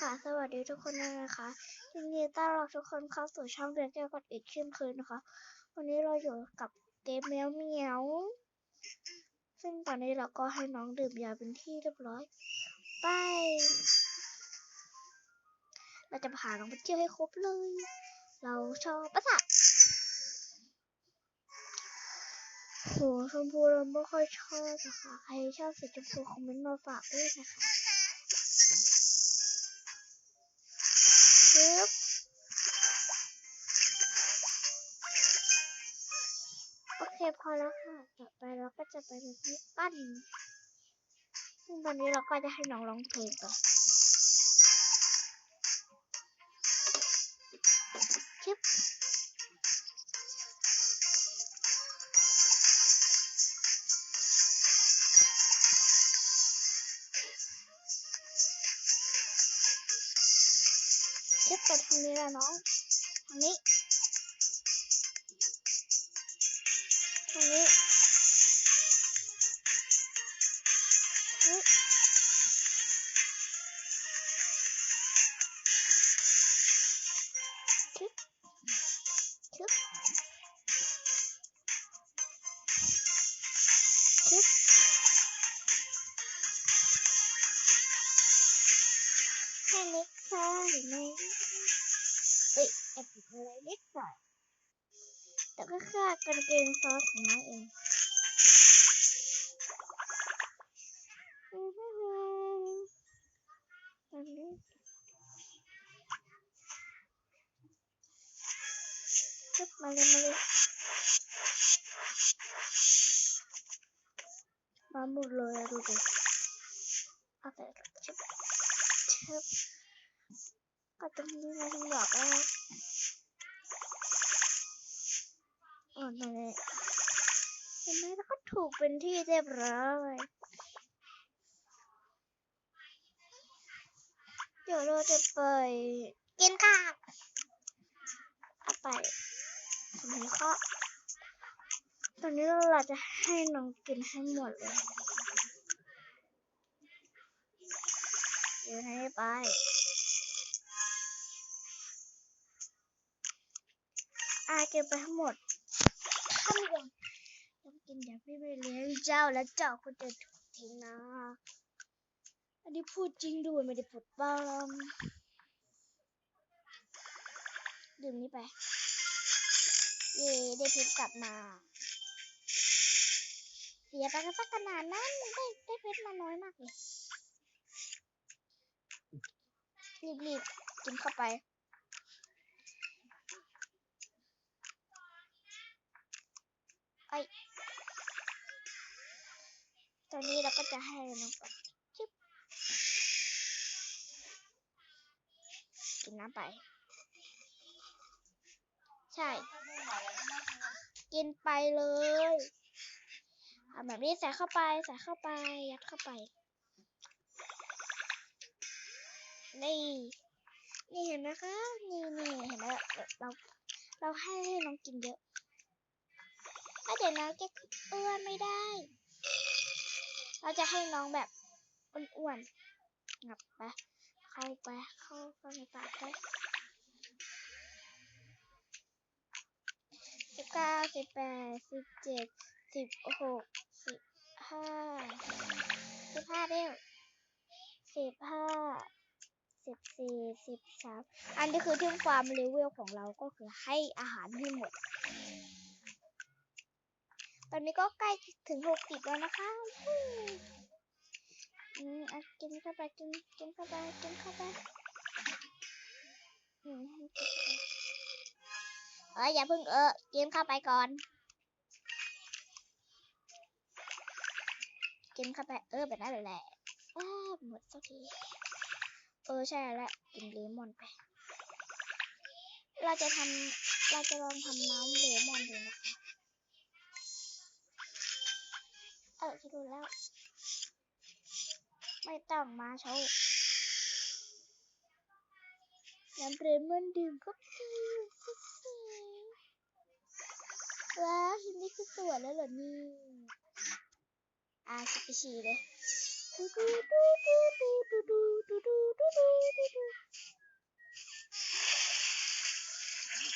คะสวัสดีทุกคนนะคะยินดีต้อนรับทุกคนเข้าสู่ช่องเรียนเกี่ยวกับอีกเช่นเคยนะคะ วันนี้เราอยู่กับเกมแมวเหมียว ซึ่งตอนนี้เราก็ให้น้องดื่มยาเป็นที่เรียบร้อย ไป เราจะพาน้องไปเที่ยวให้ครบเลย เราชอบประสาทโหชมพูเราไม่ค่อยชอบนะคะ ใครชอบสีชมพูคอมเมนต์มาฝากด้วยนะคะ พอแล้วค่ะ ต่อไปเราก็จะไปแบบนี้ปั้นซึ่งตอนนี้เราก็จะให้น้องร้องเพลงก่อนชิปชิปไปทางนี้แล้วน้องทางนี้ Can it fly? Wait, if you play this one. แต่ก็แค่กันเกงซอสของน้องเองึบมาเลยมาเลยมาหมดเลยดูดิเอาแต่ชึบชึบก็ตรงนี้นะที่บอกว่า่อนเลยเห็นไหมแล้วก็ถูกเป็นที่เรียบร้อยเดี๋ยวเราจะไปกินข้าวเอาไปตรงนี้ก็ตอนนี้เราจะให้น้องกินให้หมดเลยเดี๋ยวให้ไปอาเกินไปทั้งหมด ทำอย่างต้องกินอย่างพี่ไม่เลี้ยงเจ้าและเจ้าก็จะถูกทิ้งนะ อันนี้พูดจริงด้วยไม่ได้พูดปลอมดื่มนี้ไป เย่ได้เพชรกลับมาเสียไปกันสักขนาดนั้นได้ได้เพชรมาน้อยมากเลยรีบๆกินเข้าไป ไอตอนนี้เราก็จะให้น้องก่อนจิ๊บกินน้ำไป ใช่ กินไปเลยเอาแบบนี้ใส่เข้าไปใส่เข้าไป ยัดเข้าไป นี่ นี่เห็นไหมคะ นี่นี่เห็นไหมเราเราให้ให้น้องกินเยอะ เดี๋ยวน้องจะอ้วนไม่ได้ เราจะให้น้องแบบอ้วนๆงับไป เข้าไป เข้าไปในปากไปสิบเก้าสิบแปดสิบเจ็ดสิบหกสิบห้าสิบห้าเร็วสิบห้าสิบสี่สิบสามอันนี้คือที่ความเลเวลของเราก็คือให้อาหารให้หมด ตอนนี้ก็ใกล้ถึงหกสิบแล้วนะคะอืมอะกินเข้าไปกินกินเข้าไปกินเข้าไปอืมให้กินเข้าไปเอออย่าเพิ่งเออกินเข้าไปก่อนกินเข้าไปเออแบบนั้นแหละอ้าหมดสักทีเออใช่แล้วกินเลมอนไป เราจะทำเราจะลองทำน้ำเลมอนดูนะคะ เออคิดดูแล้ว ไม่ต้องมาเช้าน้ำเรมอนดื่มก็ดีว้าวทีนี่คือสวยแล้วเหรอนี่อาสไปฉี่เลยดูดูดูดูดูดูดูดูดูดูดูดูดู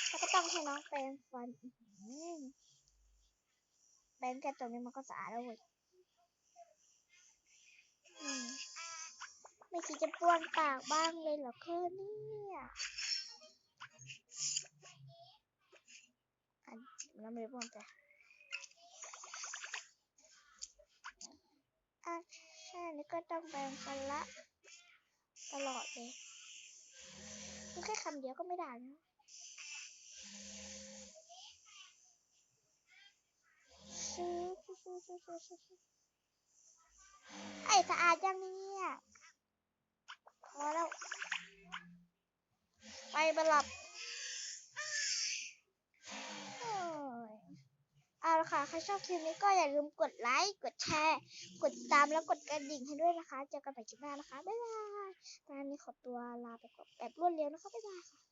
แล้วก็ต้องให้น้องแปรงฟันแปรงแค่ตรงนี้มันก็สะอาดแล้วเว้ย ไม่คิดจะป้วนปากบ้างเลยเหรอคะเนี่ยอันจริงแล้วไม่ได้ป้วนแต่อะใช่นี่ก็ต้องแปรงฟันละ ตลอดเลยพูดแค่คำเดียวก็ไม่ได้นะซื้อซื้อซื้อซื้อซื้อซื้อไอ้สะอาดยังเนี่ยพอแล้ว ไปบหลับโอ้ยเอาละ ค่ะ ใครชอบคลิปนี้ก็อย่าลืมกดไลค์ กดแชร์กดติดตามแล้วกดกระดิ่งให้ด้วยนะคะ เจอกันใหม่คลิปหน้านะคะ บ๊ายบายตอนนี้ขอตัวลาไปก่อนแบบรวดเร็วนะคะ บ๊ายบายค่ะ